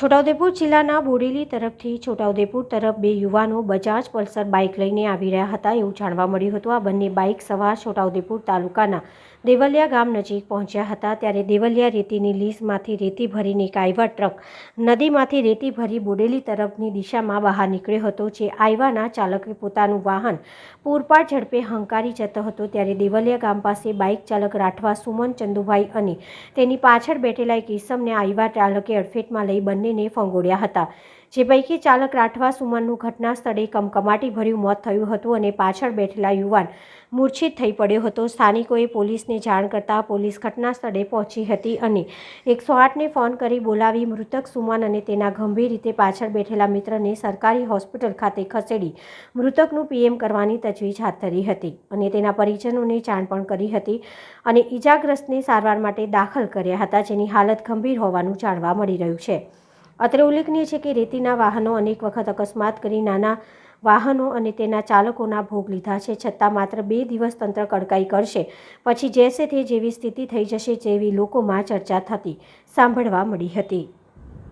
છોટાઉદેપુર જિલ્લાના બોડેલી તરફથી છોટાઉદેપુર તરફ બે યુવાનો બજાજ પલ્સર બાઇક લઈને આવી રહ્યા હતા એવું જાણવા મળ્યું હતું. આ બંને બાઇક સવાર છોટાઉદેપુર તાલુકાના દેવલિયા ગામ નજીક પહોંચ્યા હતા. ત્યારે દેવલિયા રેતીની લીઝમાંથી રેતી ભરીને એક આઈવા ટ્રક નદીમાંથી રેતી ભરી બોડેલી તરફની દિશામાં બહાર નીકળ્યો હતો, જે આઈવાના ચાલકે પોતાનું વાહન પૂરપાટ ઝડપે હંકારી જતો હતો. ત્યારે દેવલિયા ગામ પાસે બાઇક ચાલક રાઠવા સુમન ચંદુભાઈ અને તેની પાછળ બેઠેલા એક ઈસમને આઈવા ચાલકે અડફેટમાં લઈ બંનેને ફંગોળ્યા હતા. જે પૈકી ચાલક રાઠવા સુમનનું ઘટના સ્થળે કમકમાટી ભર્યું મોત થયું હતું અને પાછળ બેઠેલા યુવાન મૂર્છિત થઈ પડ્યો હતો. સ્થાનિકોએ પોલીસને જાણ કરતાં પોલીસ ઘટના સ્થળે પહોંચી હતી અને એકસો આઠને ફોન કરી બોલાવી મૃતક સુમન અને તેના ગંભીર રીતે પાછળ બેઠેલા મિત્રને સરકારી હોસ્પિટલ ખાતે ખસેડી મૃતકનું પીએમ કરવાની તજવીજ હાથ ધરી હતી અને તેના પરિજનોને જાણ પણ કરી હતી અને ઈજાગ્રસ્તને સારવાર માટે દાખલ કર્યા હતા જેની હાલત ગંભીર હોવાનું જાણવા મળી રહ્યું છે. અત્રે ઉલ્લેખનીય છે કે રેતીના વાહનો અનેક વખત અકસ્માત કરી નાના વાહનો અને તેના ચાલકોના ભોગ લીધા છે. છતાં માત્ર બે દિવસ તંત્ર કડકાઈ કરશે. પછી જેસે તે જેવી સ્થિતિ થઈ જશે જેવી લોકોમાં ચર્ચા થતી સાંભળવા મળી હતી.